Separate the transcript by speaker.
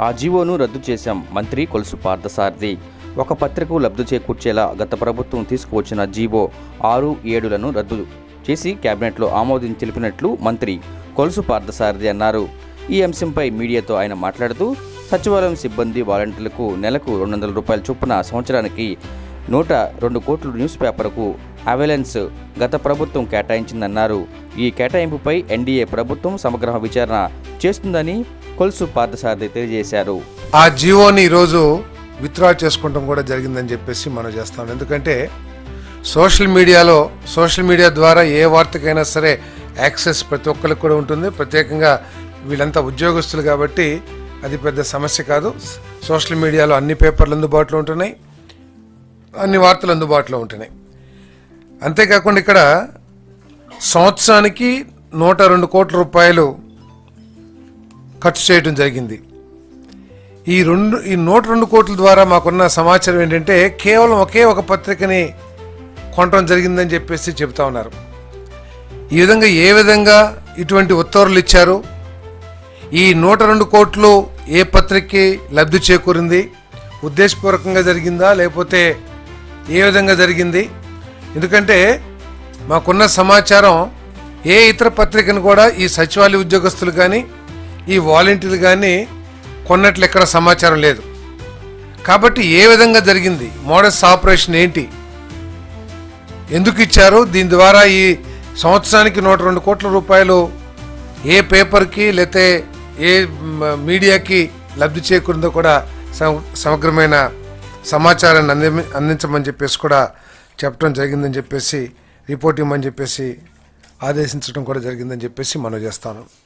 Speaker 1: ఆ జీవోను రద్దు చేశాం మంత్రి కొలుసు పార్థసారథి. ఒక పత్రికకు లబ్ధి చేకూర్చేలా గత ప్రభుత్వం తీసుకువచ్చిన జీవో ఆరు ఏడులను రద్దు చేసి కేబినెట్లో ఆమోదం తెలిపినట్లు మంత్రి కొలుసు పార్థసారథి అన్నారు. ఈ అంశంపై మీడియాతో ఆయన మాట్లాడుతూ సచివాలయం సిబ్బంది వాలంటీర్లకు నెలకు రెండు వందల రూపాయల చొప్పున సంవత్సరానికి నూట రెండు కోట్ల న్యూస్ పేపర్కు అవైలెన్స్ గత ప్రభుత్వం కేటాయించిందన్నారు. ఈ కేటాయింపుపై ఎన్డీఏ ప్రభుత్వం సమగ్ర విచారణ చేస్తుందని కొలుసు పార్థసారథి తెలియజేశారు.
Speaker 2: ఆ జియోని ఈరోజు విత్డ్రా చేసుకోవడం కూడా జరిగిందని చెప్పేసి మనం చేస్తాం. ఎందుకంటే సోషల్ మీడియాలో సోషల్ మీడియా ద్వారా ఏ వార్తకైనా సరే యాక్సెస్ ప్రతి ఒక్కరికి కూడా ఉంటుంది. ప్రత్యేకంగా వీళ్ళంతా ఉద్యోగస్తులు కాబట్టి అది పెద్ద సమస్య కాదు. సోషల్ మీడియాలో అన్ని పేపర్లు అందుబాటులో ఉంటున్నాయి. అన్ని వార్తలు అందుబాటులో ఉంటున్నాయి. అంతేకాకుండా ఇక్కడ సంవత్సరానికి నూట రెండు కోట్ల రూపాయలు ఖర్చు చేయడం జరిగింది. ఈ రెండు ఈ నూట రెండు కోట్ల ద్వారా మాకున్న సమాచారం ఏంటంటే కేవలం ఒకే ఒక పత్రికని కొనడం జరిగిందని చెప్పేసి చెబుతా ఉన్నారు. ఈ విధంగా ఏ విధంగా ఇటువంటి ఉత్తర్వులు ఇచ్చారు? ఈ నూట రెండు కోట్లు ఏ పత్రికకి లబ్ధి చేకూరింది? ఉద్దేశపూర్వకంగా జరిగిందా? లేకపోతే ఏ విధంగా జరిగింది? ఎందుకంటే మాకున్న సమాచారం ఏ ఇతర పత్రికను కూడా ఈ సచివాలయ ఉద్యోగస్తులు కానీ ఈ వాలంటీర్లు కానీ కొన్నట్లు ఎక్కడ సమాచారం లేదు. కాబట్టి ఏ విధంగా జరిగింది? మోడస్ ఆపరేషన్ ఏంటి? ఎందుకు ఇచ్చారు? దీని ద్వారా ఈ సంవత్సరానికి నూట రెండు కోట్ల రూపాయలు ఏ పేపర్కి లేతే ఏ మీడియాకి లబ్ధి చేకూరిందో కూడా సమ- సమగ్రమైన సమాచారాన్ని అంది అందించమని చెప్పేసి కూడా చెప్పడం జరిగిందని చెప్పేసి రిపోర్ట్ ఇవ్వమని చెప్పేసి ఆదేశించడం కూడా జరిగిందని చెప్పేసి మనం చేస్తాను.